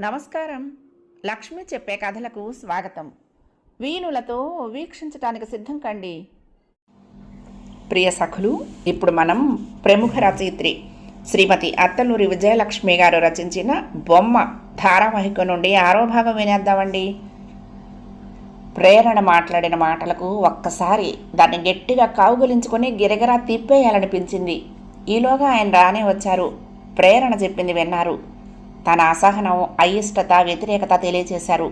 నమస్కారం. లక్ష్మి చెప్పే కథలకు స్వాగతం. వీణులతో వీక్షించటానికి సిద్ధం కండి. ప్రియ సఖులు ఇప్పుడు మనం ప్రముఖ రచయిత్రి శ్రీమతి అత్తలూరి విజయలక్ష్మి గారు రచించిన బొమ్మ ధారావాహిక నుండి ఆరో భాగం వినేద్దామండి. ప్రేరణ మాట్లాడిన మాటలకు ఒక్కసారి దాన్ని గట్టిగా కావుగలించుకొని గిరగిరా తిప్పేయాలనిపించింది. ఈలోగా ఆయన రానే వచ్చారు. ప్రేరణ చెప్పింది విన్నారు. తన అసహనం అయిష్టత వ్యతిరేకత తెలియచేశారు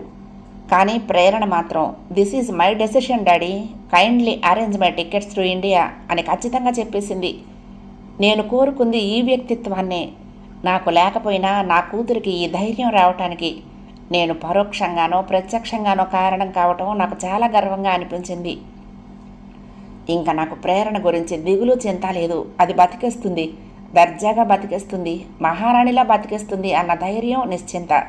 కానీ ప్రేరణ మాత్రం this is my decision daddy. Kindly arrange my tickets to India అని ఖచ్చితంగా చెప్పేసింది. నేను కోరుకుంది ఈ వ్యక్తిత్వాన్నే. నాకు లేకపోయినా నా కూతురికి ఈ ధైర్యం రావటానికి. నేను పరోక్షంగానో ప్రత్యక్షంగానో కారణం కావటం నాకు చాలా గర్వంగా అనిపించింది. ఇంకా నాకు ప్రేరణ గురించి దిగులు చింత లేదు. అది బతికేస్తుంది. దర్జాగా బతికేస్తుంది మహారాణిలా బతికేస్తుంది అన్న ధైర్యం నిశ్చింత.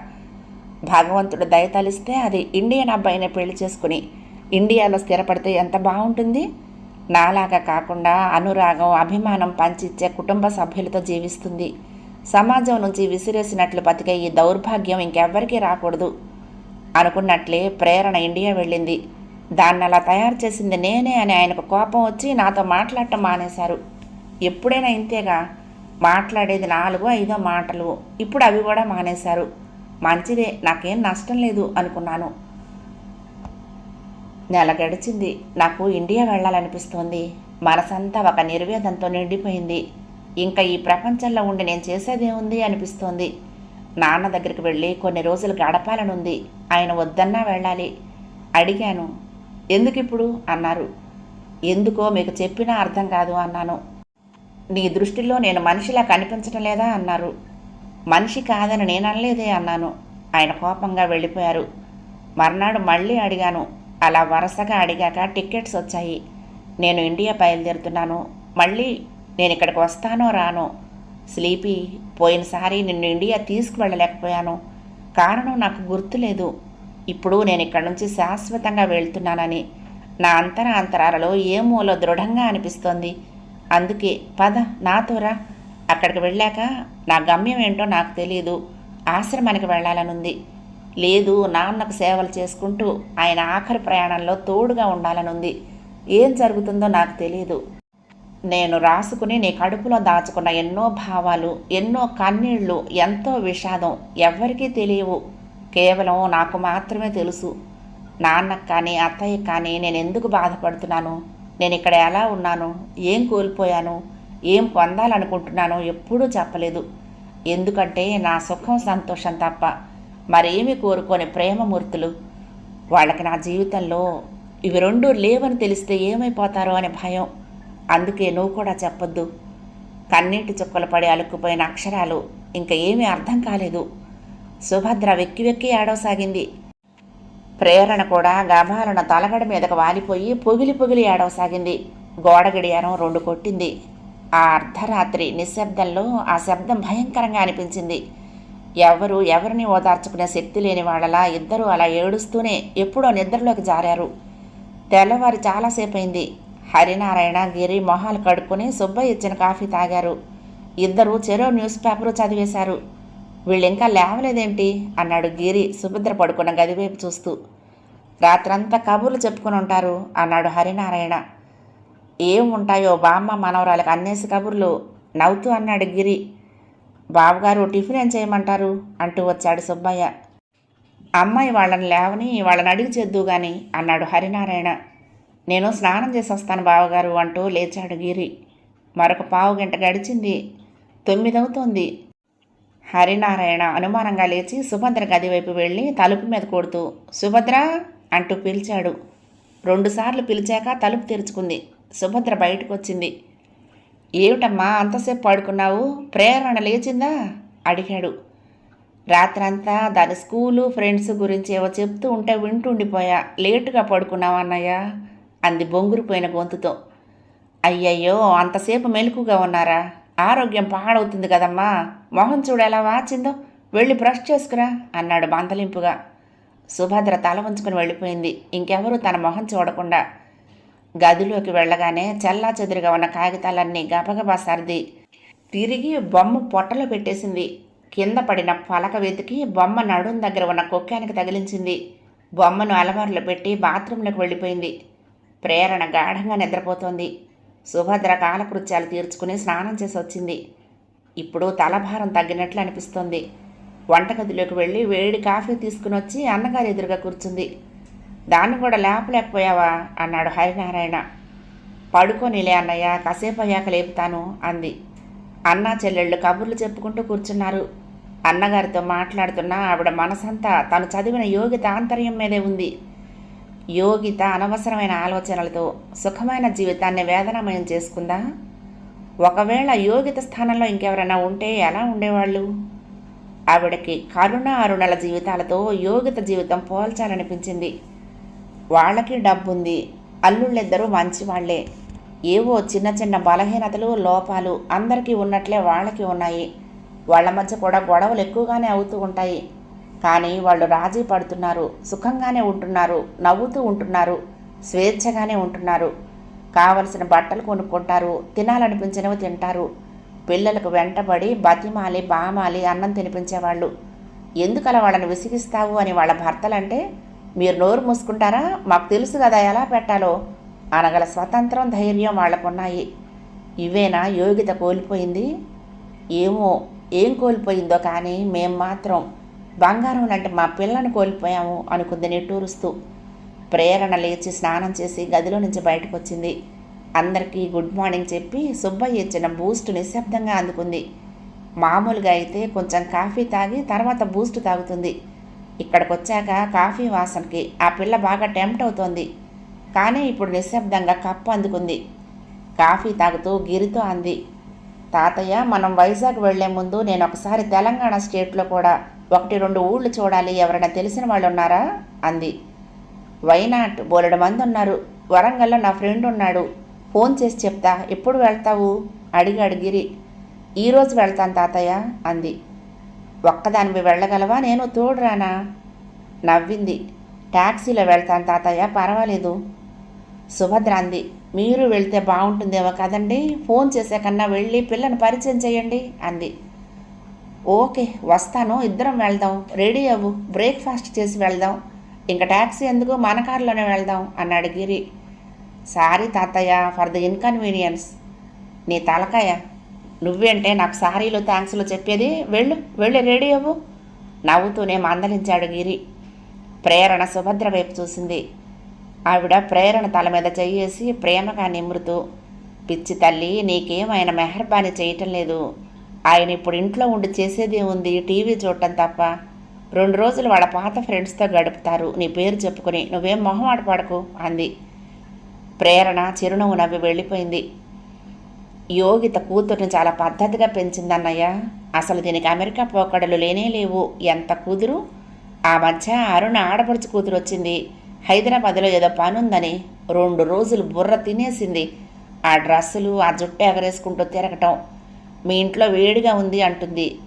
భగవంతుడు దయ తలిస్తే అది ఇండియన్ అబ్బాయిని పెళ్ళి చేసుకుని ఇండియాలో స్థిరపడితే ఎంత బాగుంటుంది? నాలాగా కాకుండా అనురాగం అభిమానం పంచిచ్చే కుటుంబ సభ్యులతో జీవిస్తుంది. సమాజం నుంచి విసిరేసినట్లు బతికే ఈ దౌర్భాగ్యం ఇంకెవ్వరికీ రాకూడదు. అనుకున్నట్లే ప్రేరణ ఇండియా వెళ్ళింది. దాన్ని అలా తయారు చేసింది నేనే అని ఆయనకు కోపం వచ్చి నాతో మాట్లాడటం మానేశారు. ఎప్పుడైనా ఇంతేగా? మాట్లాడేది నాలుగో ఐదో మాటలు. ఇప్పుడు అవి కూడా మానేశారు. మంచిదే నాకేం నష్టం లేదు అనుకున్నాను. నెల గడిచింది. నాకు ఇండియా వెళ్ళాలనిపిస్తోంది. మనసంతా ఒక నిర్వేదంతో నిండిపోయింది. ఇంకా ఈ ప్రపంచంలో ఉండి నేను చేసేదేముంది అనిపిస్తోంది. నాన్న దగ్గరికి వెళ్ళి కొన్ని రోజులు గడపాలనుంది. ఆయన వద్దన్నా వెళ్ళాలి. అడిగాను. ఎందుకు ఇప్పుడు అన్నారు. ఎందుకో మీకు చెప్పినా అర్థం కాదు అన్నాను. నీ దృష్టిలో నేను మనిషిలా కనిపించడం లేదా అన్నారు. మనిషి కాదని నేను అనలేదే అన్నాను. ఆయన కోపంగా వెళ్ళిపోయారు. మర్నాడు మళ్ళీ అడిగాను. అలా వరుసగా అడిగాక టికెట్స్ వచ్చాయి. నేను ఇండియా బయలుదేరుతున్నాను. మళ్ళీ నేను ఇక్కడికి వస్తానో రానో. స్లీపీ పోయినసారి నిన్ను ఇండియా తీసుకువెళ్ళలేకపోయాను. కారణం నాకు గుర్తులేదు. ఇప్పుడు నేను ఇక్కడ నుంచి శాశ్వతంగా వెళ్తున్నానని. నా అంతర అంతరాలలో ఏ మూలో దృఢంగా అనిపిస్తోంది? అందుకే పద నాతోరా అక్కడికి వెళ్ళాక నా గమ్యం ఏంటో నాకు తెలియదు ఆశ్రమానికి వెళ్ళాలనుంది. లేదు నాన్నకు సేవలు చేసుకుంటూ ఆయన ఆఖరి ప్రయాణంలో తోడుగా ఉండాలనుంది. ఏం జరుగుతుందో నాకు తెలియదు నేను రాసుకుని నీ కడుపులో దాచుకున్న ఎన్నో భావాలు ఎన్నో కన్నీళ్ళు ఎంతో విషాదం ఎవ్వరికీ తెలియవు. కేవలం నాకు మాత్రమే తెలుసు. నాన్నకు కానీ అత్తయ్య కానీ నేను ఎందుకు బాధపడుతున్నాను? నేను ఇక్కడ ఎలా ఉన్నాను? ఏం కోల్పోయాను? ఏం పొందాలనుకుంటున్నానో ఎప్పుడూ చెప్పలేదు. ఎందుకంటే నా సుఖం సంతోషం తప్ప మరేమి కోరుకోని ప్రేమమూర్తులు. వాళ్ళకి నా జీవితంలో ఇవి రెండు లేవని తెలిస్తే ఏమైపోతారో అనే భయం. అందుకే నువ్వు కూడా చెప్పొద్దు. కన్నీటి చుక్కలు పడి అలుక్కుపోయిన అక్షరాలు ఇంకా ఏమీ అర్థం కాలేదు. సుభద్ర వెక్కి వెక్కి ఏడవసాగింది. ప్రేరణ కూడా గభాలను తలగడ మీదకు వాలిపోయి పొగిలి పొగిలి ఏడవసాగింది. గోడ గడియారం రెండు కొట్టింది. ఆ అర్ధరాత్రి నిశ్శబ్దంలో ఆ శబ్దం భయంకరంగా అనిపించింది. ఎవరు ఎవరిని ఓదార్చుకునే శక్తి లేని వాళ్ళలా ఇద్దరూ అలా ఏడుస్తూనే ఎప్పుడో నిద్రలోకి జారారు. తెల్లవారి చాలాసేపు అయింది హరినారాయణ గిరి మొహాలు కడుక్కుని సుబ్బయ్య ఇచ్చిన కాఫీ తాగారు. ఇద్దరు చెరో న్యూస్ పేపరు చదివేశారు. వీళ్ళింకా లేవలేదేంటి? అన్నాడు గిరి సుభద్ర పడుకున్న గదివైపు చూస్తూ. రాత్రంతా కబుర్లు చెప్పుకుని ఉంటారు అన్నాడు హరినారాయణ. ఏం ఉంటాయో బామ్మ మనవరాలకు అన్నేసి కబుర్లు నవ్వుతూ అన్నాడు గిరి. బావగారు టిఫిన్ ఏం చేయమంటారు? అంటూ వచ్చాడు సుబ్బయ్య. అమ్మాయి వాళ్ళని లేవని వాళ్ళని అడిగి చేద్దు గాని అన్నాడు హరినారాయణ. నేను స్నానం చేసి వస్తాను బావగారు అంటూ లేచాడు గిరి. మరొక పావు గంట గడిచింది. తొమ్మిదవుతోంది. హరినారాయణ అనుమానంగా లేచి సుభద్ర గది వైపు వెళ్ళి తలుపు మీద కొడుతూ సుభద్ర అంటూ పిలిచాడు. రెండుసార్లు పిలిచాక తలుపు తెరుచుకుంది. సుభద్ర బయటకు వచ్చింది ఏమిటమ్మా అంతసేపు పడుకున్నావు? ప్రేరణ లేచిందా? అడిగాడు. రాత్రంతా దాని స్కూలు ఫ్రెండ్స్ గురించి ఏవో చెప్తూ ఉంటే వింటుండిపోయా. లేటుగా పడుకున్నావు అన్నయ్య? అంది బొంగురుపోయిన గొంతుతో. అయ్యయ్యో అంతసేపు మెలకుగా ఉన్నారా? ఆరోగ్యం పాడవుతుంది కదమ్మా. మొహం చూడు ఎలా వాచిందో. వెళ్ళి బ్రష్ చేసుకురా అన్నాడు మందలింపుగా సుభద్ర తల ఉంచుకుని వెళ్ళిపోయింది. ఇంకెవరూ తన మొహం చూడకుండా. గదిలోకి వెళ్ళగానే చల్లా చెదురుగా ఉన్న కాగితాలన్నీ గబగబా సర్ది తిరిగి బొమ్మ పొట్టలో పెట్టేసింది. కింద పడిన పలక వెతికి బొమ్మ నడుం దగ్గర ఉన్న కుక్కానికి తగిలించింది. బొమ్మను అలమారులో పెట్టి బాత్రూంలోకి వెళ్ళిపోయింది. ప్రేరణ గాఢంగా నిద్రపోతోంది. సుభద్ర కాలకృత్యాలు తీర్చుకుని స్నానం చేసి వచ్చింది. ఇప్పుడు తలభారం తగ్గినట్లు అనిపిస్తోంది. వంటగదిలోకి వెళ్ళి వేడి కాఫీ తీసుకుని వచ్చి అన్నగారి ఎదురుగా కూర్చుంది. దాన్ని కూడా లేపలేకపోయావా? అన్నాడు హరినారాయణ. పడుకోనిలే అన్నయ్య కాసేపు అయ్యాక లేపుతాను అంది. అన్న చెల్లెళ్ళు కబుర్లు చెప్పుకుంటూ కూర్చున్నారు. అన్నగారితో మాట్లాడుతున్న ఆవిడ మనసంతా తను చదివిన యోగిత ఆంతర్యం మీదే ఉంది. యోగిత అనవసరమైన ఆలోచనలతో సుఖమైన జీవితాన్ని వేదనామయం చేసుకుందా? ఒకవేళ యోగిత స్థానంలో ఇంకెవరైనా ఉంటే ఎలా ఉండేవాళ్ళు? ఆవిడకి కరుణ అరుణల జీవితాలతో యోగిత జీవితం పోల్చాలనిపించింది. వాళ్ళకి డబ్బుంది అల్లుళ్ళిద్దరూ మంచివాళ్ళే. ఏవో చిన్న చిన్న బలహీనతలు లోపాలు అందరికీ ఉన్నట్లే వాళ్ళకి ఉన్నాయి. వాళ్ళ మధ్య కూడా గొడవలు ఎక్కువగానే అవుతూ ఉంటాయి. కానీ వాళ్ళు రాజీ పడుతున్నారు సుఖంగానే ఉంటున్నారు నవ్వుతూ ఉంటున్నారు స్వేచ్ఛగానే ఉంటున్నారు. కావలసిన బట్టలు కొనుక్కుంటారు తినాలనిపించినవి తింటారు. పిల్లలకు వెంటబడి బతిమాలి బామాలి అన్నం తినిపించేవాళ్ళు. ఎందుకలా వాళ్ళని విసిగిస్తావు అని వాళ్ళ భర్తలంటే మీరు నోరు మూసుకుంటారా? మాకు తెలుసు కదా ఎలా పెట్టాలో. అనగల స్వతంత్రం ధైర్యం వాళ్ళకున్నాయి. ఇవేనా? యోగ్యత కోల్పోయింది? ఏమో ఏం కోల్పోయిందో కానీ మేం మాత్రం బంగారం లాంటి మా పిల్లను కోల్పోయాము అనుకుంది నిట్టూరుస్తూ. ప్రేరణ లేచి స్నానం చేసి గదిలో నుంచి బయటకు వచ్చింది అందరికీ గుడ్ మార్నింగ్ చెప్పి సుబ్బయ్య ఇచ్చిన బూస్ట్ నిశ్శబ్దంగా అందుకుంది. మామూలుగా అయితే కొంచెం కాఫీ తాగి తర్వాత బూస్ట్ తాగుతుంది. ఇక్కడికి వచ్చాక కాఫీ వాసనకి ఆ పిల్ల బాగా టెంప్ట్ అవుతోంది. కానీ ఇప్పుడు నిశ్శబ్దంగా కప్పు అందుకుంది. కాఫీ తాగుతూ గిరితో అంది. తాతయ్య మనం వైజాగ్ వెళ్ళే ముందు నేను ఒకసారి తెలంగాణ స్టేట్లో కూడా ఒకటి రెండు ఊళ్ళు చూడాలి ఎవరైనా తెలిసిన వాళ్ళు ఉన్నారా? అంది. వైనాట్ బోలెడు మంది ఉన్నారు. వరంగల్లో నా ఫ్రెండ్ ఉన్నాడు. ఫోన్ చేసి చెప్తా. ఎప్పుడు వెళ్తావు? అడిగాడు గిరి ఈరోజు వెళ్తాను తాతయ్య అంది. ఒక్కదానివి వెళ్ళగలవా? నేను తోడురానా? నవ్వింది. ట్యాక్సీలో వెళ్తాను తాతయ్య పర్వాలేదు. సుభద్ర అంది. మీరు వెళ్తే బాగుంటుందేమో కదండి? ఫోన్ చేసే కన్నా వెళ్ళి పిల్లని పరిచయం చేయండి అంది. ఓకే వస్తాను ఇద్దరం వెళ్దాం రెడీ అవ్వు బ్రేక్ఫాస్ట్ చేసి వెళ్దాం. ఇంకా ట్యాక్సీ ఎందుకు మన కారులోనే వెళ్దాం అన్నాడు గిరి. సారీ తాతయ్య ఫర్ ద ఇన్కన్వీనియన్స్ నీ తలకాయ నువ్వేంటే నాకు సారీలు థ్యాంక్స్లు చెప్పేది వెళ్ళు వెళ్ళి రెడీ అవ్వు నవ్వుతూనే మందలించాడు గిరి. ప్రేరణ సుభద్ర వైపు చూసింది. ఆవిడ ప్రేరణ తల మీద చెయ్యేసి ప్రేమగా నిమ్రుతూ పిచ్చి తల్లి నీకేమైనా మెహర్బానీ చేయటం లేదు. ఆయన ఇప్పుడు ఇంట్లో ఉండి చేసేదే ఉంది టీవీ చూడటం తప్ప. రెండు రోజులు వాళ్ళ పాత ఫ్రెండ్స్తో గడుపుతారు నీ పేరు చెప్పుకొని నువ్వేం మొహం పడకు అంది. ప్రేరణ చిరునవ్వు నవ్వి వెళ్ళిపోయింది. యోగిత కూతుర్ని చాలా పద్ధతిగా పెంచిందన్నయ్య. అసలు దీనికి అమెరికా పోకడలు లేనే లేవు. ఎంత కూతురు? ఆ మధ్య అరుణ ఆడపడుచు కూతురు వచ్చింది. హైదరాబాద్లో ఏదో పనుందని రెండు రోజులు బుర్ర తినేసింది. ఆ డ్రెస్సులు ఆ జుట్టు ఎగరేసుకుంటూ తిరగటం. మీ ఇంట్లో వేడిగా ఉంది అంటుంది.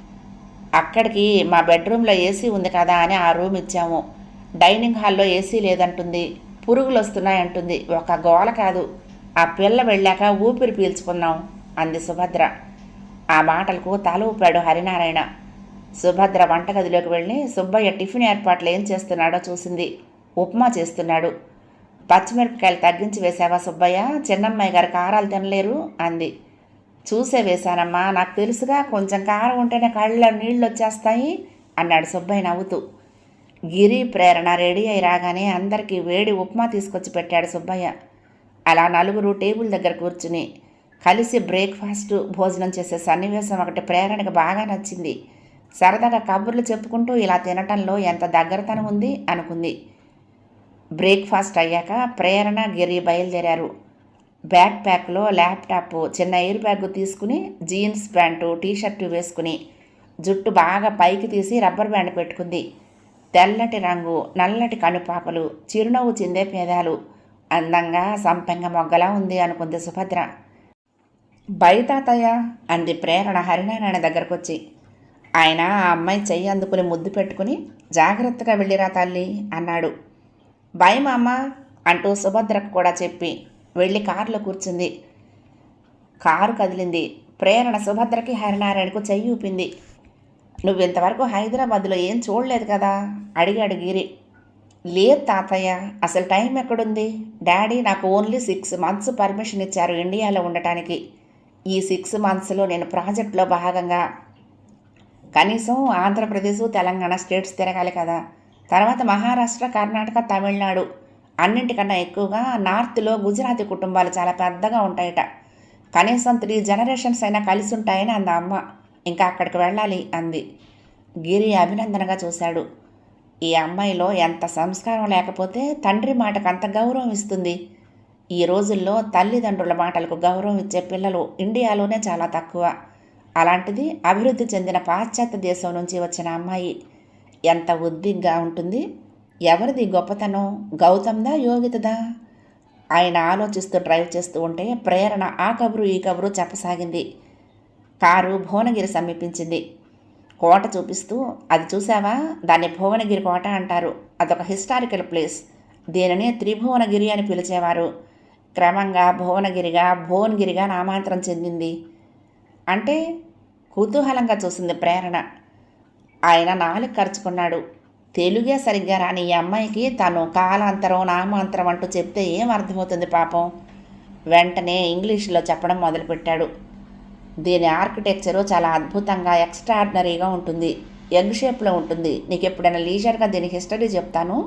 అక్కడికి మా బెడ్రూమ్లో ఏసీ ఉంది కదా అని ఆ రూమ్ ఇచ్చాము. డైనింగ్ హాల్లో ఏసీ లేదంటుంది. పురుగులు వస్తున్నాయంటుంది ఒక గోల కాదు. ఆ పిల్ల వెళ్ళాక ఊపిరి పీల్చుకున్నాం అంది సుభద్ర. ఆ మాటలకు తల ఊపాడు హరినారాయణ. సుభద్ర వంటగదిలోకి వెళ్ళి సుబ్బయ్య టిఫిన్ ఏర్పాట్లు ఏం చేస్తున్నాడో చూసింది. ఉప్మా చేస్తున్నాడు. పచ్చిమిరపకాయలు తగ్గించి వేసావా సుబ్బయ్య? చిన్నమ్మాయి గారు కారాలు తినలేరు? అంది. చూసే వేశానమ్మా నాకు తెలుసుగా కొంచెం కారం ఉంటేనే కళ్ళ నీళ్ళు వచ్చేస్తాయి అన్నాడు సుబ్బయ్య నవ్వుతూ. గిరి ప్రేరణ రెడీ అయి రాగానే అందరికీ వేడి ఉప్మా తీసుకొచ్చి పెట్టాడు సుబ్బయ్య. అలా నలుగురు టేబుల్ దగ్గర కూర్చుని కలిసి బ్రేక్ఫాస్ట్ భోజనం చేసే సన్నివేశం ఒకటి ప్రేరణకు బాగా నచ్చింది. సరదాగా కబుర్లు చెప్పుకుంటూ ఇలా తినటంలో ఎంత దగ్గరతనం ఉంది అనుకుంది. బ్రేక్ఫాస్ట్ అయ్యాక ప్రేరణ గిరి బయలుదేరారు. బ్యాక్ ప్యాక్లో ల్యాప్టాప్ చిన్న ఎయిర్ బ్యాగ్ తీసుకుని జీన్స్ ప్యాంటు టీషర్టు వేసుకుని జుట్టు బాగా పైకి తీసి రబ్బర్ బ్యాండ్ పెట్టుకుంది. తెల్లటి రంగు నల్లటి కనుపాపలు చిరునవ్వు చిందే పేదాలు. అందంగా సంపెంగ మొగ్గలా ఉంది అనుకుంది సుభద్ర. బయతాతయ్య అంది ప్రేరణ హరినారాయణ దగ్గరకొచ్చి. ఆయన ఆ అమ్మాయి చెయ్యి అందుకుని ముద్దు పెట్టుకుని జాగ్రత్తగా వెళ్ళిరా తల్లి! అన్నాడు. బాయ్ మామ! అంటూ సుభద్రకు కూడా చెప్పి వెళ్ళి కారులో కూర్చుంది. కారు కదిలింది. ప్రేరణ సుభద్రకి హరినారాయణకు చెయ్యి ఊపింది. నువ్వు ఇంతవరకు హైదరాబాద్లో ఏం చూడలేదు కదా? అడిగాడు గిరి. లేదు తాతయ్య అసలు టైం ఎక్కడుంది? డాడీ నాకు ఓన్లీ సిక్స్ మంత్స్ పర్మిషన్ ఇచ్చారు ఇండియాలో ఉండటానికి. ఈ సిక్స్ మంత్స్లో నేను ప్రాజెక్ట్లో భాగంగా కనీసం ఆంధ్రప్రదేశ్ తెలంగాణ స్టేట్స్ తిరగాలి కదా. తర్వాత మహారాష్ట్ర కర్ణాటక తమిళనాడు. అన్నింటికన్నా ఎక్కువగా నార్త్లో గుజరాతీ కుటుంబాలు చాలా పెద్దగా ఉంటాయట. కనీసం త్రీ జనరేషన్స్ అయినా కలిసి ఉంటాయని అంద అమ్మ. ఇంకా అక్కడికి వెళ్ళాలి అంది. గిరి అభినందనగా చూశాడు. ఈ అమ్మాయిలో ఎంత సంస్కారం లేకపోతే తండ్రి మాటకు అంత గౌరవం ఇస్తుంది. ఈ రోజుల్లో తల్లిదండ్రుల మాటలకు గౌరవం ఇచ్చే పిల్లలు ఇండియాలోనే చాలా తక్కువ. అలాంటిది అభివృద్ధి చెందిన పాశ్చాత్య దేశం నుంచి వచ్చిన అమ్మాయి ఎంత ఉద్దిగ్గా ఉంటుంది. ఎవరిది గొప్పతనం? గౌతమ్దా యోగితదా? ఆయన ఆలోచిస్తూ డ్రైవ్ చేస్తూ ఉంటే ప్రేరణ ఆ కబురు ఈ కబురు చెప్పసాగింది. కారు భువనగిరి సమీపించింది. కోట చూపిస్తూ అది చూసావా దాన్ని భువనగిరి కోట అంటారు. అదొక హిస్టారికల్ ప్లేస్. దీనిని త్రిభువనగిరి అని పిలిచేవారు. క్రమంగా భువనగిరిగా భువనగిరిగా నామాంతరం చెందింది. అంటే కుతూహలంగా చూసింది ప్రేరణ. ఆయన నాలుగు ఖర్చుకున్నాడు. తెలుగే సరిగ్గా రాని ఈ అమ్మాయికి తను కాలాంతరం నామాంతరం అంటూ చెప్తే ఏం అర్థమవుతుంది పాపం? వెంటనే ఇంగ్లీష్లో చెప్పడం మొదలుపెట్టాడు. దీని ఆర్కిటెక్చరు చాలా అద్భుతంగా ఎక్స్ట్రాడినరీగా ఉంటుంది. యంగ్ షేప్లో ఉంటుంది. నీకు ఎప్పుడైనా లీజర్గా దీని హిస్టరీ చెప్తాను?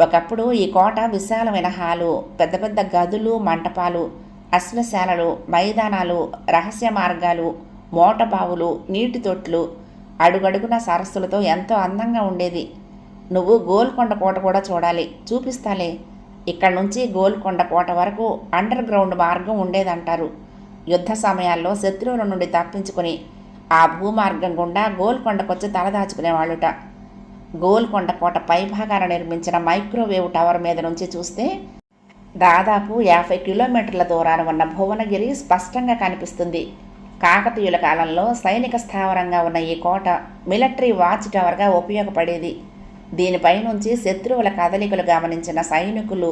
ఒకప్పుడు ఈ కోట విశాలమైన హాలు పెద్ద పెద్ద గదులు మంటపాలు అశ్వశాలలు మైదానాలు రహస్య మార్గాలు మోటబావులు నీటి తొట్లు అడుగడుగున సరస్సులతో ఎంతో అందంగా ఉండేది. నువ్వు గోల్కొండ కోట కూడా చూడాలి. చూపిస్తాలే. ఇక్కడ నుంచి గోల్కొండ కోట వరకు అండర్ గ్రౌండ్ మార్గం ఉండేదంటారు. యుద్ధ సమయాల్లో శత్రువుల నుండి తప్పించుకుని ఆ భూమార్గం గుండా గోల్కొండకొచ్చి తలదాచుకునేవాళ్ళుట గోల్కొండ కోట పైభాగాన నిర్మించిన మైక్రోవేవ్ టవర్ మీద నుంచి చూస్తే దాదాపు యాభై కిలోమీటర్ల దూరాన ఉన్న భువనగిరి స్పష్టంగా కనిపిస్తుంది. కాకతీయుల కాలంలో సైనిక స్థావరంగా ఉన్న ఈ కోట మిలిటరీ వాచ్ టవర్గా ఉపయోగపడేది. దీనిపై నుంచి శత్రువుల కదలికలు గమనించిన సైనికులు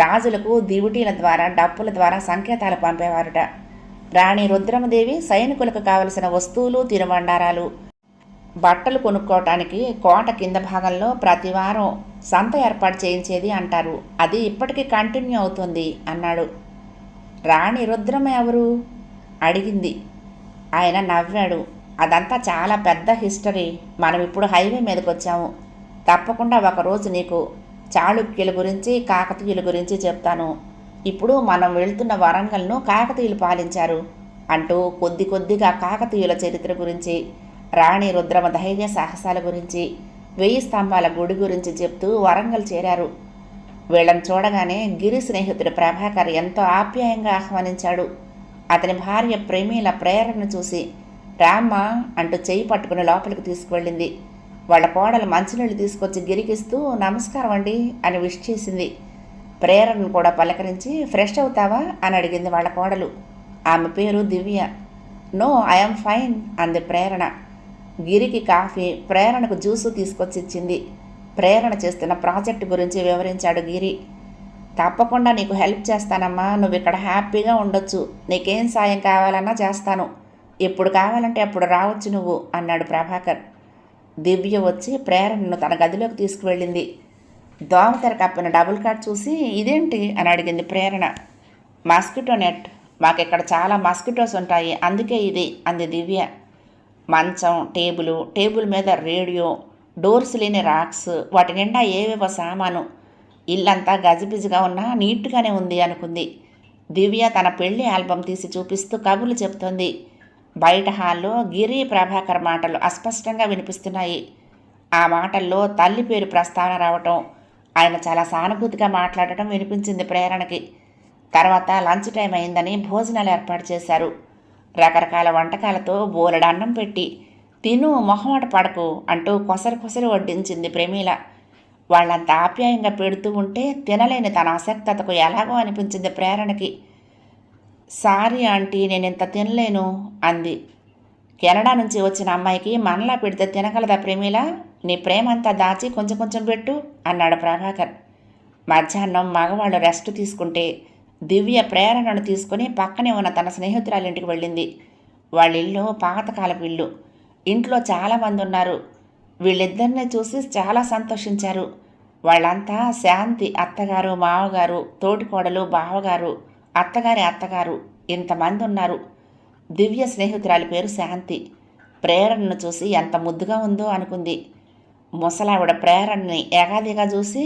రాజులకు దివిటీల ద్వారా డప్పుల ద్వారా సంకేతాలు పంపేవారట. రాణి రుద్రమదేవి సైనికులకు కావలసిన వస్తువులు తినుబండారాలు బట్టలు కొనుక్కోవటానికి కోట కింద భాగంలో ప్రతి వారం సంత ఏర్పాటు చేయించేది అంటారు. అది ఇప్పటికీ కంటిన్యూ అవుతుంది అన్నాడు. రాణి రుద్రమ ఎవరు? అడిగింది. ఆయన నవ్వాడు. అదంతా చాలా పెద్ద హిస్టరీ. మనం ఇప్పుడు హైవే మీదకి వచ్చాము తప్పకుండా ఒకరోజు నీకు చాళుక్యుల గురించి కాకతీయుల గురించి చెప్తాను. ఇప్పుడు మనం వెళ్తున్న వరంగల్ను కాకతీయులు పాలించారు అంటూ కొద్ది కొద్దిగా కాకతీయుల చరిత్ర గురించి రాణి రుద్రమ ధైర్య సాహసాల గురించి వెయ్యి స్తంభాల గుడి గురించి చెప్తూ వరంగల్ చేరారు. వీళ్ళని చూడగానే గిరి స్నేహితుడు ప్రభాకర్ ఎంతో ఆప్యాయంగా ఆహ్వానించాడు. అతని భార్య ప్రేమీల ప్రేరణను చూసి రామ్మ అంటూ చేయి పట్టుకుని లోపలికి తీసుకువెళ్ళింది. వాళ్ళ కోడలు మంచినీళ్ళు తీసుకొచ్చి గిరికిస్తూ నమస్కారం అండి అని విష్ చేసింది. ప్రేరణను కూడా పలకరించి ఫ్రెష్ అవుతావా? అని అడిగింది వాళ్ళ కోడలు. ఆమె పేరు దివ్య. నో ఐఎమ్ ఫైన్ అంది ప్రేరణ. గిరికి కాఫీ ప్రేరణకు జ్యూసు తీసుకొచ్చి ఇచ్చింది ప్రేరణ చేస్తున్న ప్రాజెక్టు గురించి వివరించాడు గిరి. తప్పకుండా నీకు హెల్ప్ చేస్తానమ్మా. నువ్వు ఇక్కడ హ్యాపీగా ఉండొచ్చు. నీకేం సాయం కావాలన్నా చేస్తాను. ఎప్పుడు కావాలంటే అప్పుడు రావచ్చు నువ్వు అన్నాడు ప్రభాకర్. దివ్య వచ్చి ప్రేరణను తన గదిలోకి తీసుకువెళ్ళింది. దోమ తెర కప్పిన డబుల్ కార్డ్ చూసి ఇదేంటి? అని అడిగింది ప్రేరణ. Mosquito net. మాకిక్కడ చాలా మస్కిటోస్ ఉంటాయి. అందుకే ఇది అంది దివ్య. మంచం టేబుల్ టేబుల్ మీద రేడియో డోర్స్ లేని రాక్స్ వాటి నిండా ఏవేవో సామాను ఇల్లంతా గజిబిజిగా ఉన్నా నీట్గానే ఉంది అనుకుంది. దివ్య తన పెళ్ళి ఆల్బం తీసి చూపిస్తూ కబుర్లు చెప్తోంది. బయట హాల్లో గిరి ప్రభాకర్ మాటలు అస్పష్టంగా వినిపిస్తున్నాయి. ఆ మాటల్లో తల్లి పేరు ప్రస్తావన రావటం ఆయన చాలా సానుభూతిగా మాట్లాడటం వినిపించింది ప్రేరణకి. తర్వాత లంచ్ టైం అయిందని భోజనాలు ఏర్పాటు చేశారు. రకరకాల వంటకాలతో బోలెడు అన్నం పెట్టి తిను మొహమాట పడకు అంటూ కొసరి కొసరి వడ్డించింది ప్రమీల. వాళ్ళంత ఆప్యాయంగా పెడుతూ ఉంటే తినలేని తన అసక్తతకు ఎలాగో అనిపించింది ప్రేరణకి. సారీ ఆంటీ నేను ఇంత తినలేను అంది. కెనడా నుంచి వచ్చిన అమ్మాయికి మనలా పెడితే తినగలదా ప్రేమిలా? నీ ప్రేమంతా దాచి కొంచెం కొంచెం పెట్టు అన్నాడు ప్రభాకర్. మధ్యాహ్నం మగవాళ్ళు రెస్ట్ తీసుకుంటే దివ్య ప్రేరణను తీసుకుని పక్కనే ఉన్న తన స్నేహితురాలింటికి వెళ్ళింది. వాళ్ళ ఇల్లు పాతకాలపు ఇల్లు. ఇంట్లో చాలామంది ఉన్నారు. వీళ్ళిద్దరిని చూసి చాలా సంతోషించారు. వాళ్ళంతా శాంతి అత్తగారు మావగారు తోటికోడలు బావగారు అత్తగారి అత్తగారు ఇంతమంది ఉన్నారు. దివ్య స్నేహితురాలి పేరు శాంతి. ప్రేరణను చూసి ఎంత ముద్దుగా ఉందో అనుకుంది. ముసలావిడ ప్రేరణని ఏగాదిగా చూసి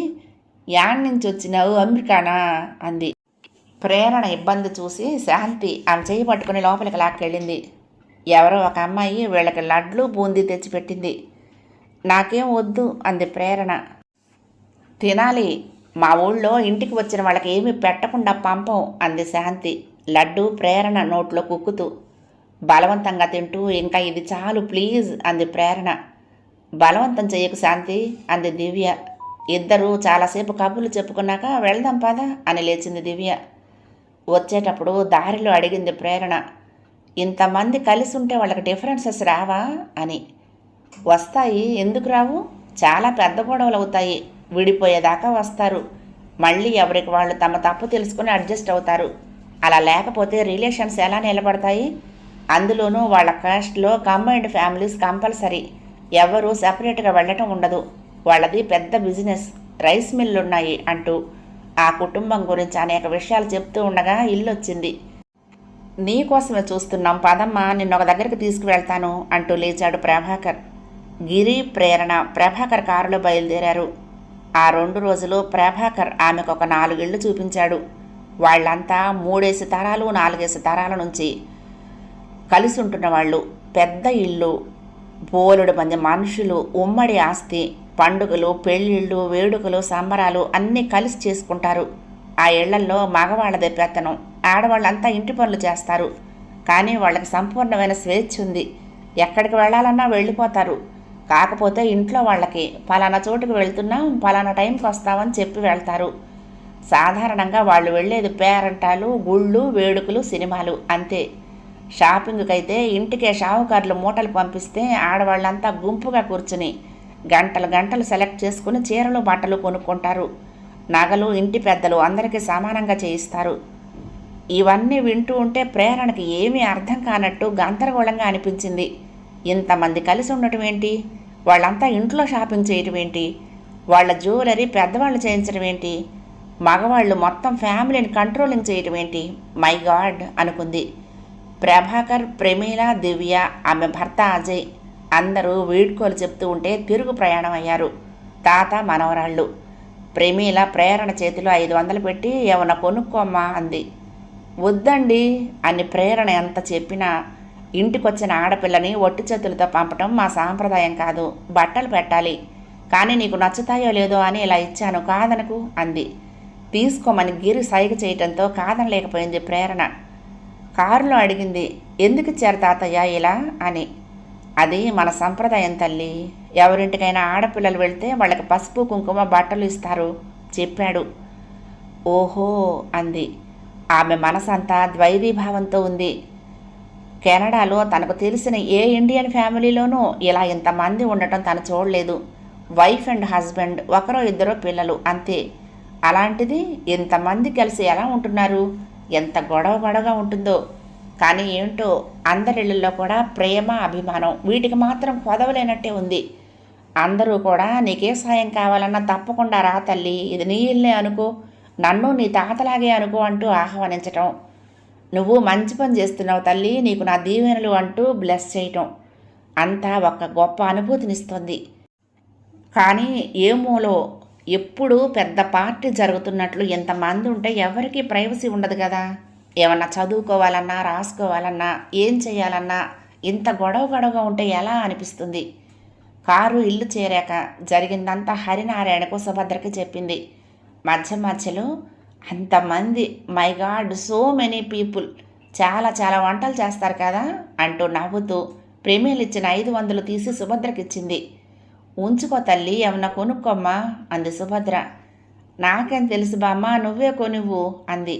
యాడ్ నుంచి వచ్చినావు అమెరికానా అంది. ప్రేరణ ఇబ్బంది చూసి శాంతి ఆమె చేయి పట్టుకుని లోపలికి లాక్కెళ్ళింది. ఎవరో ఒక అమ్మాయి వీళ్ళకి లడ్లు బూందీ తెచ్చిపెట్టింది. నాకేం వద్దు అంది ప్రేరణ. తినాలి మా ఊళ్ళో ఇంటికి వచ్చిన వాళ్ళకి ఏమీ పెట్టకుండా పంపం అంది శాంతి. లడ్డు ప్రేరణ నోట్లో కుక్కుతూ. బలవంతంగా తింటూ ఇంకా ఇది చాలు ప్లీజ్ అంది ప్రేరణ. బలవంతం చేయకు శాంతి అంది దివ్య. ఇద్దరూ చాలాసేపు కబుర్లు చెప్పుకున్నాక వెళ్దాం పదా అని లేచింది దివ్య. వచ్చేటప్పుడు దారిలో అడిగింది ప్రేరణ. ఇంతమంది కలిసి ఉంటే వాళ్ళకి డిఫరెన్సెస్ రావా అని. వస్తాయి. ఎందుకు రావు? చాలా పెద్ద గొడవలు అవుతాయి. విడిపోయేదాకా వస్తారు. మళ్ళీ ఎవరికి వాళ్ళు తమ తప్పు తెలుసుకుని అడ్జస్ట్ అవుతారు. అలా లేకపోతే రిలేషన్స్ ఎలా నిలబడతాయి? అందులోనూ వాళ్ళ కాస్ట్లో కంబైన్డ్ ఫ్యామిలీస్ కంపల్సరీ. ఎవరూ సపరేట్గా వెళ్ళటం ఉండదు. వాళ్ళది పెద్ద బిజినెస్. రైస్ మిల్లు ఉన్నాయి అంటూ ఆ కుటుంబం గురించి అనేక విషయాలు చెప్తూ ఉండగా ఇల్లు వచ్చింది నీకోసమే చూస్తున్నాం. పదమ్మా నిన్న ఒక దగ్గరికి తీసుకువెళ్తాను అంటూ లేచాడు ప్రభాకర్. గిరి ప్రేరణ ప్రభాకర్ కారులో బయలుదేరారు. ఆ రెండు రోజులు ప్రభాకర్ ఆమెకు ఒక నాలుగిళ్ళు చూపించాడు. వాళ్ళంతా మూడేసి తరాలు నాలుగేసి తరాల నుంచి కలిసి ఉంటున్న వాళ్ళు. పెద్ద ఇల్లు బోలెడు మంది మనుషులు ఉమ్మడి ఆస్తి పండుగలు పెళ్ళిళ్ళు వేడుకలు సంబరాలు అన్నీ కలిసి చేసుకుంటారు. ఆ ఇళ్ళల్లో మగవాళ్ళదే పెత్తనం. ఆడవాళ్ళంతా ఇంటి పనులు చేస్తారు. కానీ వాళ్ళకి సంపూర్ణమైన స్వేచ్ఛ ఉంది. ఎక్కడికి వెళ్ళాలన్నా వెళ్ళిపోతారు. కాకపోతే ఇంట్లో వాళ్ళకి పలానా చోటుకు వెళ్తున్నాం పలానా టైంకి వస్తామని చెప్పి వెళ్తారు. సాధారణంగా వాళ్ళు వెళ్ళేది పేరంటాలు గుళ్ళు వేడుకలు సినిమాలు అంతే. షాపింగ్కి అయితే ఇంటికే షావుకారులు మూటలు పంపిస్తే ఆడవాళ్ళంతా గుంపుగా కూర్చుని గంటలు గంటలు సెలెక్ట్ చేసుకుని చీరలు బట్టలు కొనుక్కుంటారు. నగలు ఇంటి పెద్దలు అందరికీ సమానంగా చేయిస్తారు. ఇవన్నీ వింటూ ఉంటే ప్రేరణకి ఏమీ అర్థం కానట్టు గందరగోళంగా అనిపించింది. ఇంతమంది కలిసి ఉండటం ఏంటి? వాళ్ళంతా ఇంట్లో షాపింగ్ చేయటం ఏంటి? వాళ్ళ జ్యువెలరీ పెద్దవాళ్ళు చేయించడం ఏంటి? మగవాళ్ళు మొత్తం ఫ్యామిలీని కంట్రోలింగ్ చేయటం ఏంటి? మై గాడ్ అనుకుంది. ప్రభాకర్ ప్రమీల దివ్య ఆమె భర్త అజయ్ అందరూ వీడ్కోలు చెప్తూ ఉంటే తిరుగు ప్రయాణం అయ్యారు. తాత మనవరాళ్ళు. ప్రమీల ప్రేరణ చేతిలో ఐదు వందలు పెట్టి ఏమన్నా కొనుక్కోమ్మా అంది. వద్దండి అని ప్రేరణ ఎంత చెప్పినా ఇంటికొచ్చిన ఆడపిల్లని ఒట్టి చేతులతో పంపటం మా సాంప్రదాయం కాదు. బట్టలు పెట్టాలి. కానీ నీకు నచ్చుతాయో లేదో అని ఇలా ఇచ్చాను కాదనకు అంది. తీసుకోమని గిరి సైగ చేయటంతో కాదనలేకపోయింది ప్రేరణ. కారులో అడిగింది ఎందుకు ఇచ్చారు తాతయ్య ఇలా? అని. అది మన సంప్రదాయం తల్లి. ఎవరింటికైనా ఆడపిల్లలు వెళ్తే వాళ్ళకి పసుపు కుంకుమ బట్టలు ఇస్తారు చెప్పాడు. ఓహో అంది. ఆమె మనసంతా ద్వైవీభావంతో ఉంది. కెనడాలో తనకు తెలిసిన ఏ ఇండియన్ ఫ్యామిలీలోనూ ఇలా ఇంతమంది ఉండటం తను చూడలేదు. వైఫ్ అండ్ హస్బెండ్ ఒకరో ఇద్దరో పిల్లలు అంతే. అలాంటిది ఇంతమంది కలిసి ఎలా ఉంటున్నారు? ఎంత గొడవ గొడవగా ఉంటుందో. కానీ ఏంటో అందరిళ్ళల్లో కూడా ప్రేమ అభిమానం వీటికి మాత్రం కొదవలేనట్టే ఉంది. అందరూ కూడా నీకే సాయం కావాలన్నా తప్పకుండా రా తల్లి ఇది నీ ఇల్లే అనుకో నన్ను నీ తాతలాగే అనుకో అంటూ ఆహ్వానించటం. నువ్వు మంచి పని చేస్తున్నావు తల్లి నీకు నా దీవెనలు అంటూ బ్లెస్ చేయటం. అంతా ఒక గొప్ప అనుభూతినిస్తుంది. కానీ ఏమోలో ఎప్పుడు పెద్ద పార్టీ జరుగుతున్నట్లు ఎంతమంది ఉంటే ఎవరికీ ప్రైవసీ ఉండదు కదా. ఏమన్నా చదువుకోవాలన్నా రాసుకోవాలన్నా ఏం చేయాలన్నా ఇంత గొడవ గొడవగా ఉంటే ఎలా అనిపిస్తుంది? కారు ఇల్లు చేరాక జరిగిందంతా హరినారాయణకు సుభద్రకి చెప్పింది. మధ్య మధ్యలో అంతమంది my God so many people చాలా చాలా వంటలు చేస్తారు కదా అంటూ నవ్వుతూ ప్రేమీలు ఇచ్చిన ఐదు వందలు తీసి సుభద్రకిచ్చింది. ఉంచుకో తల్లి ఏమన్నా కొనుక్కోమ్మా అంది సుభద్ర. నాకేం తెలుసు బామ్మ నువ్వే కొనువ్వు అంది.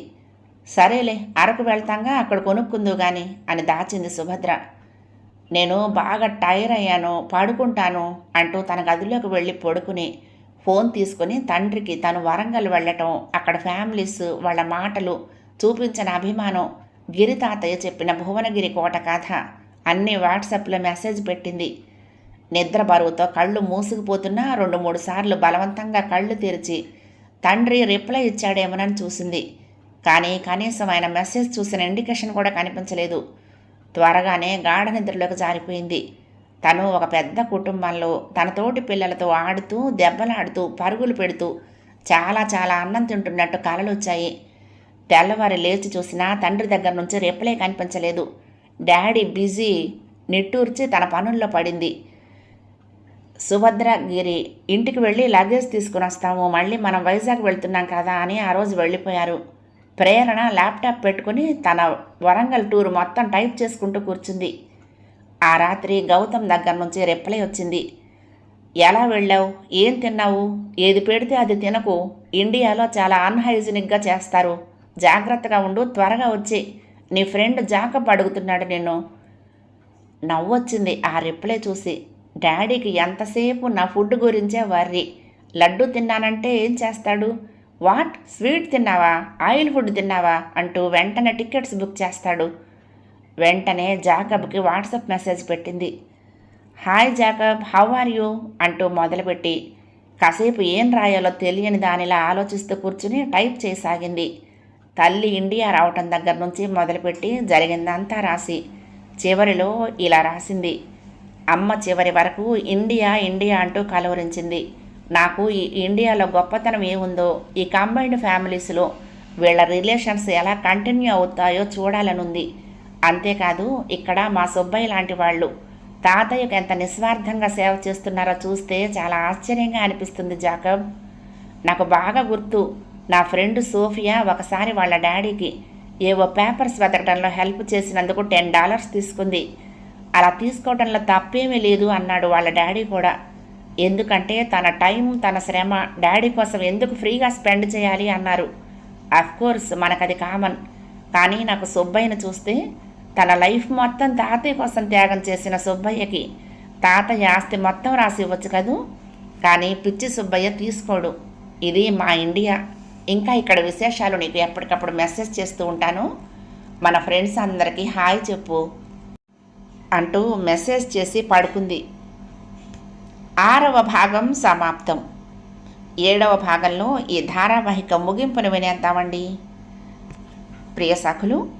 సరేలే అరకు వెళ్తాంగా అక్కడ కొనుక్కుందు గాని అని దాచింది సుభద్ర. నేను బాగా టైర్ అయ్యాను పడుకుంటాను అంటూ తన గదిలోకి వెళ్ళి పడుకుని ఫోన్ తీసుకొని తండ్రికి తను వరంగల్ వెళ్ళటం అక్కడ ఫ్యామిలీస్ వాళ్ళ మాటలు చూపించిన అభిమానం గిరి తాతయ్య చెప్పిన భువనగిరి కోట కథ అన్ని వాట్సాప్లో మెసేజ్ పెట్టింది. నిద్ర బరువుతో కళ్ళు మూసుకుపోతున్నా రెండు మూడు సార్లు బలవంతంగా కళ్ళు తెరిచి తండ్రి రిప్లై ఇచ్చాడేమోనని చూసింది. కానీ కనీసం ఆయన మెసేజ్ చూసిన ఇండికేషన్ కూడా కనిపించలేదు. త్వరగానే గాఢ నిద్రలోకి జారిపోయింది. తను ఒక పెద్ద కుటుంబంలో తన తోటి పిల్లలతో ఆడుతూ దెబ్బలాడుతూ పరుగులు పెడుతూ చాలా చాలా అన్నం తింటున్నట్టు కలలు వచ్చాయి తెల్లవారి లేచి చూసినా తండ్రి దగ్గర నుంచి రిప్లై కనిపించలేదు. డాడీ బిజీ నిట్టూర్చి తన పనుల్లో పడింది. సుభద్ర గిరి ఇంటికి వెళ్ళి లగేజ్ తీసుకుని వస్తాము మళ్ళీ మనం వైజాగ్ వెళ్తున్నాం కదా అని ఆ రోజు వెళ్ళిపోయారు. ప్రేరణ ల్యాప్టాప్ పెట్టుకుని తన వరంగల్ టూర్ మొత్తం టైప్ చేసుకుంటూ కూర్చుంది. ఆ రాత్రి గౌతమ్ దగ్గర నుంచి రిప్లై వచ్చింది. ఎలా వెళ్ళావు? ఏం తిన్నావు? ఏది పెడితే అది తినకు. ఇండియాలో చాలా అన్హైజినిక్గా చేస్తారు. జాగ్రత్తగా ఉండు త్వరగా వచ్చి. నీ ఫ్రెండ్ జాకబ్ అడుగుతున్నాడు నిన్ను. నవ్వొచ్చింది ఆ రిప్లై చూసి. డాడీకి ఎంతసేపు నా ఫుడ్ గురించే వర్రి. లడ్డు తిన్నానంటే ఏం చేస్తాడు? వాట్? స్వీట్ తిన్నావా? ఆయిల్ ఫుడ్ తిన్నావా? అంటూ వెంటనే టికెట్స్ బుక్ చేస్తాడు. వెంటనే జాకబ్కి వాట్సాప్ మెసేజ్ పెట్టింది. Hi Jacob how are you? అంటూ మొదలుపెట్టి కాసేపు ఏం రాయాలో తెలియని దానిలా ఆలోచిస్తూ కూర్చుని టైప్ చేయసాగింది. తల్లి ఇండియా రావటం దగ్గర నుంచి మొదలుపెట్టి జరిగిందంతా రాసి చివరిలో ఇలా రాసింది. అమ్మ చివరి వరకు ఇండియా ఇండియా అంటూ కలవరించింది. నాకు ఈ ఇండియాలో గొప్పతనం ఏముందో ఈ కంబైన్డ్ ఫ్యామిలీస్లో వీళ్ళ రిలేషన్స్ ఎలా కంటిన్యూ అవుతాయో చూడాలనుంది. అంతేకాదు ఇక్కడ మా సుబ్బయ్య లాంటి వాళ్ళు తాతయ్యకు ఎంత నిస్వార్థంగా సేవ చేస్తున్నారో చూస్తే చాలా ఆశ్చర్యంగా అనిపిస్తుంది జాకబ్. నాకు బాగా గుర్తు నా ఫ్రెండ్ సోఫియా ఒకసారి వాళ్ళ డాడీకి ఏవో పేపర్స్ వెతకడంలో హెల్ప్ చేసినందుకు టెన్ డాలర్స్ తీసుకుంది. అలా తీసుకోవడంలో తప్పేమీ లేదు అన్నాడు వాళ్ళ డాడీ కూడా. ఎందుకంటే తన టైం తన శ్రమ డాడీ కోసం ఎందుకు ఫ్రీగా స్పెండ్ చేయాలి అన్నారు. అఫ్కోర్స్ మనకది కామన్. కానీ నాకు సుబ్బయ్యను చూస్తే తన లైఫ్ మొత్తం తాతయ్య కోసం త్యాగం చేసిన సుబ్బయ్యకి తాతయ్య ఆస్తి మొత్తం రాసి ఇవ్వచ్చు కదూ? కానీ పిచ్చి సుబ్బయ్య తీసుకోడు. ఇది మా ఇండియా. ఇంకా ఇక్కడ విశేషాలు నీకు ఎప్పటికప్పుడు మెసేజ్ చేస్తూ ఉంటాను. మన ఫ్రెండ్స్ అందరికీ హాయ్ చెప్పు అంటూ మెసేజ్ చేసి పడుకుంది. ఆరవ భాగం సమాప్తం. ఏడవ భాగంలో ఈ ధారావాహిక ముగింపును వినేద్దామండి. ప్రియ సఖులు